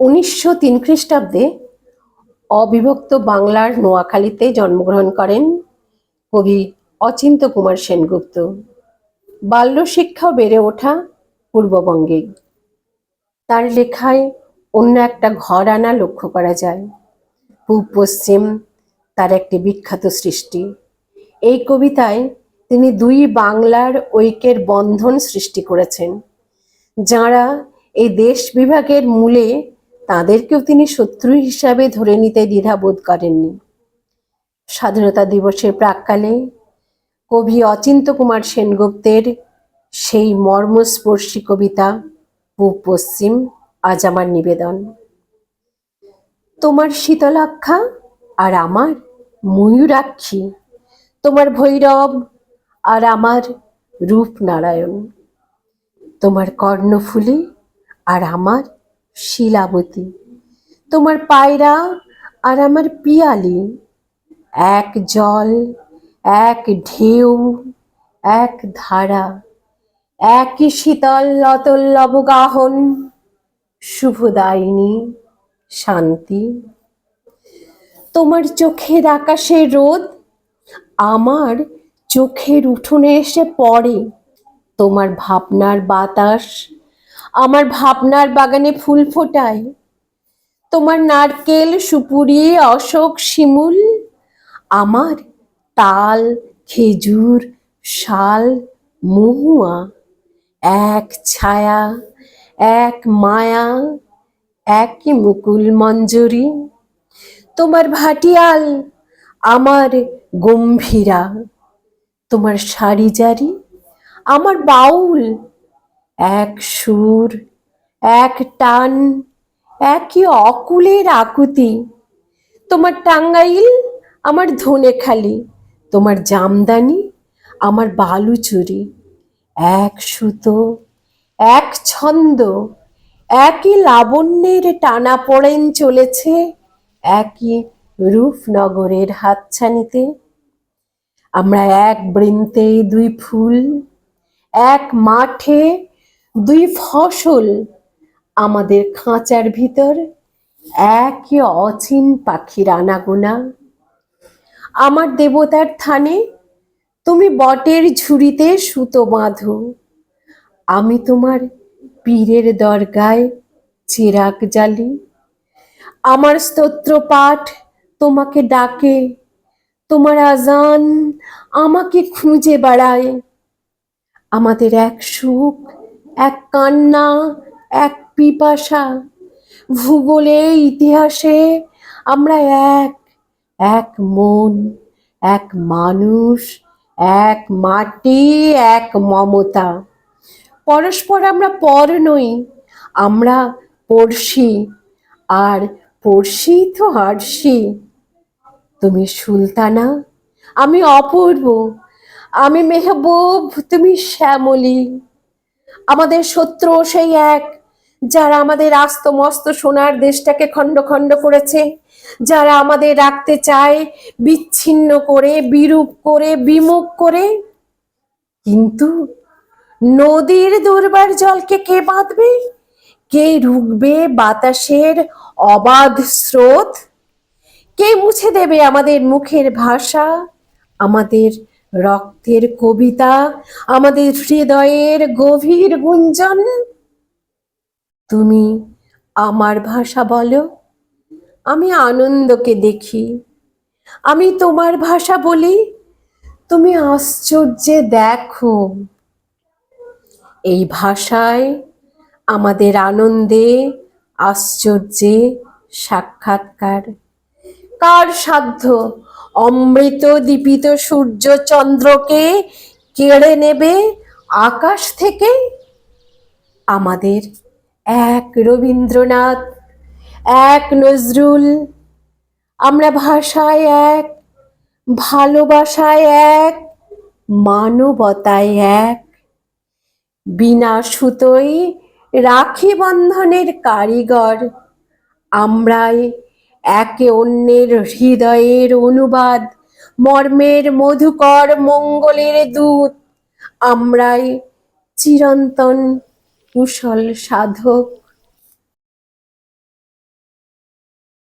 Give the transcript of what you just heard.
উনিশশো তিন খ্রিস্টাব্দে অবিভক্ত বাংলার নোয়াখালীতে জন্মগ্রহণ করেন কবি অচিন্ত কুমার সেনগুপ্ত। বাল্য শিক্ষা বেড়ে ওঠা পূর্ববঙ্গে। তার লেখায় অন্য একটা ঘর আনা লক্ষ্য করা যায়। পূব পশ্চিম তার একটি বিখ্যাত সৃষ্টি। এই কবিতায় তিনি দুই বাংলার ঐক্যের বন্ধন সৃষ্টি করেছেন, যাঁরা এই দেশ বিভাগের মূলে তাদেরকেও তিনি শত্রু হিসাবে ধরে নিতে দ্বিধাবোধ করেননি। স্বাধীনতা দিবসের প্রাককালে কবি অচিন্ত কুমার সেনগুপ্তের সেই মর্মস্পর্শী কবিতা, পূব পশ্চিম আজ আমার নিবেদন। তোমার শীতলাক্ষা আর আমার ময়ূরাক্ষী, তোমার ভৈরব আর আমার রূপনারায়ণ, তোমার কর্ণফুলী আর আমার শিলাবতী, তোমার পায়রা আর আমার পিয়ালি, এক জল, এক ঢেউ, এক ধারা একই শীতল লতল লবগাহন, শুভদায়িনী শান্তি। তোমার চোখের আকাশে রোদ, আমার চোখের উঠোনে এসে পড়ে, তোমার ভাবনার বাতাস আমার ভাবনার বাগানে ফুল ফোটায়। তোমার নারকেল, সুপুরি, অশোক, শিমুল, আমার তাল, খেজুর, শাল, মহুয়া, এক ছায়া, এক মায়া একই মুকুল মঞ্জরি। তোমার ভাটিয়াল আমার গম্ভীরা। তোমার শাড়ি জারি, আমার বাউল এক সুর, এক টান, একই অকুলের আকুতি। তোমার টাঙ্গাইল, আমার ধনেখালি, তোমার জামদানি, আমার বালুচুরি। এক সুতো, এক ছন্দ, একই লাবণ্যের টানা পড়েন চলেছে, একই রূপনগরের হাতছানিতে। আমরা এক বৃন্তে দুই ফুল, এক মাঠে দুই ফসল আমাদের খাঁচার ভিতর একই অচিন পাখির আনাগোনা। আমার দেবতার থানে তুমি বটের ঝুড়িতে সুতো বাঁধো। আমি তোমার পীরের দরগায় চিরাগ জ্বালি। আমার স্তোত্র পাঠ তোমাকে ডাকে, তোমার আজান আমাকে খুঁজে বেড়ায়। আমাদের এক সুখ এক কান্না, এক পিপাসা ভূগোলে ইতিহাসে আমরা এক এক মন, এক মানুষ, এক মাটি, এক মমতা। পরস্পর আমরা পর নই, আমরা পড়শি, আর পড়শি তো হারসি তুমি সুলতানা, আমি অপূর্ব, আমি মেহবুব, তুমি শ্যামলী। আমাদের শত্রু সেই এক, যারা আমাদের আস্ত মস্ত সোনার দেশটাকে খণ্ড খণ্ড করেছে, যারা আমাদের রাখতে চায়, বিচ্ছিন্ন করে, বিরূপ করে, বিমুখ করে। কিন্তু নদীর দুর্বার জলকে কে বাঁধবে? কে রুখবে বাতাসের অবাধ স্রোত? কে মুছে দেবে আমাদের মুখের ভাষা, আমাদের রক্তের কবিতা আমাদের হৃদয়ের গভীর গুঞ্জন। তুমি আমার ভাষা বলো, আমি আনন্দকে দেখি। আমি তোমার ভাষা বলি, তুমি আশ্চর্যে দেখো। এই ভাষায় আমাদের আনন্দে আশ্চর্যে সাক্ষাৎকার। কার সাধ্য অমৃত দীপিত সূর্য চন্দ্রকে কেড়ে নেবে আকাশ থেকে আমাদের এক রবীন্দ্রনাথ, এক নজরুল। আমরা ভাষায় এক, ভালোবাসায় এক, মানবতায় এক। বিনা সুতোই রাখি বন্ধনের কারিগর আমরাই একে অন্যের হৃদয়ের অনুবাদ মর্মের মধুকর মঙ্গলের দূত। আমরাই চিরন্তন কুশল সাধক।